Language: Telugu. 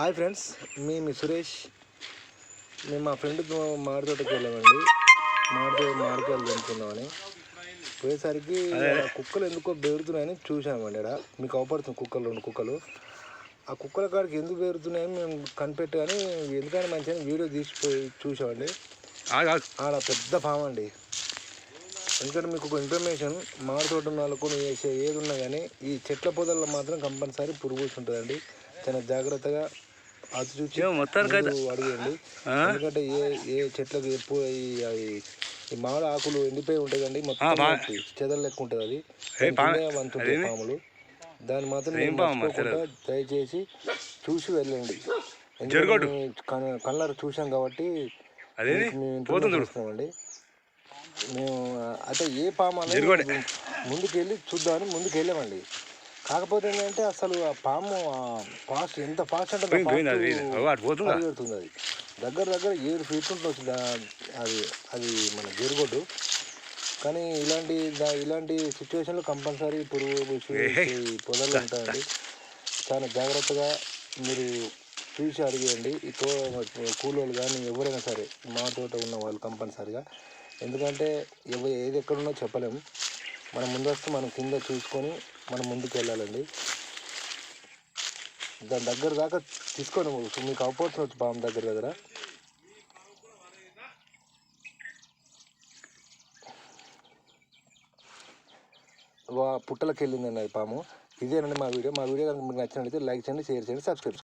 హాయ్ ఫ్రెండ్స్ మీ మీ సురేష్. మేము మా ఫ్రెండ్తో మామిడి తోటకి వెళ్ళామండి. మామిడి మామిడికాయలు తింటున్నామని పోయేసరికి ఆ కుక్కలు ఎందుకో బెరుతున్నాయని చూసామండి ఇక్కడ మీకు అవపడుతుంది కుక్కలు రెండు కుక్కలు. ఆ కుక్కల కాడికి ఎందుకు బెరుతున్నాయని మేము కనిపెట్టి కానీ ఎందుకని మంచిగా వీడియో తీసిపోయి చూసామండి ఆడ పెద్ద ఫామ్ అండి. ఎందుకంటే మీకు ఒక ఇన్ఫర్మేషన్ మామిడి తోట వాళ్ళకు వేసే ఏది ఉన్నా కానీ ఈ చెట్ల పొదల్లో మాత్రం కంపల్సరీ పురుగు ఉంటుందండి. చాలా జాగ్రత్తగా అది చూసి మొత్తానికి అయితే- అడిగండి ఎందుకంటే ఏ ఏ చెట్లకు ఎప్పుడు ఈ అవి ఈ మామిడి ఆకులు ఎండిపోయి ఉంటాయి కండి మొత్తం చెదలు లెక్క ఉంటుంది అది. వంతుంటాయి పాములు. దాన్ని మాత్రం దయచేసి చూసి వెళ్ళండి. కళ్ళారు చూసాం కాబట్టి చూస్తున్నామండి. మేము అంటే ఏ పాము అనేది ముందుకు వెళ్ళి చూద్దామని ముందుకు వెళ్ళామండి కాకపోతే ఏంటంటే అసలు ఆ పాము ఫాస్ట్ ఎంత ఫాస్ట్ అంటే పోతుందా? అది దగ్గర దగ్గర ఏడు ఫీట్ ఉంటుంది అది అది మన జరుగుడు కానీ ఇలాంటి ఇలాంటి సిచ్యువేషన్లో కంపల్సరీ పురుగు పొదలు ఉంటాయండి. చాలా జాగ్రత్తగా మీరు చూసి అడిగేయండి. ఈ తో కూలోళ్ళు కానీ ఎవరైనా సరే మా తోట ఉన్న వాళ్ళు కంపల్సరిగా ఎందుకంటే ఎవ ఏది ఎక్కడున్నా చెప్పలేము మనం ముందస్తు మనం కింద చూసుకొని మనం ముందుకు వెళ్ళాలండి దాని దగ్గర దాకా తీసుకొని పోవచ్చు. మీకు అవపోతుంది పాము దగ్గర దగ్గర. వా పుట్టలకు వెళ్ళిందండి అది పాము. ఇదేనండి మా వీడియో. మా వీడియో కనుక మీకు నచ్చినట్లయితే లైక్ చేయండి షేర్ చేయండి సబ్స్క్రైబ్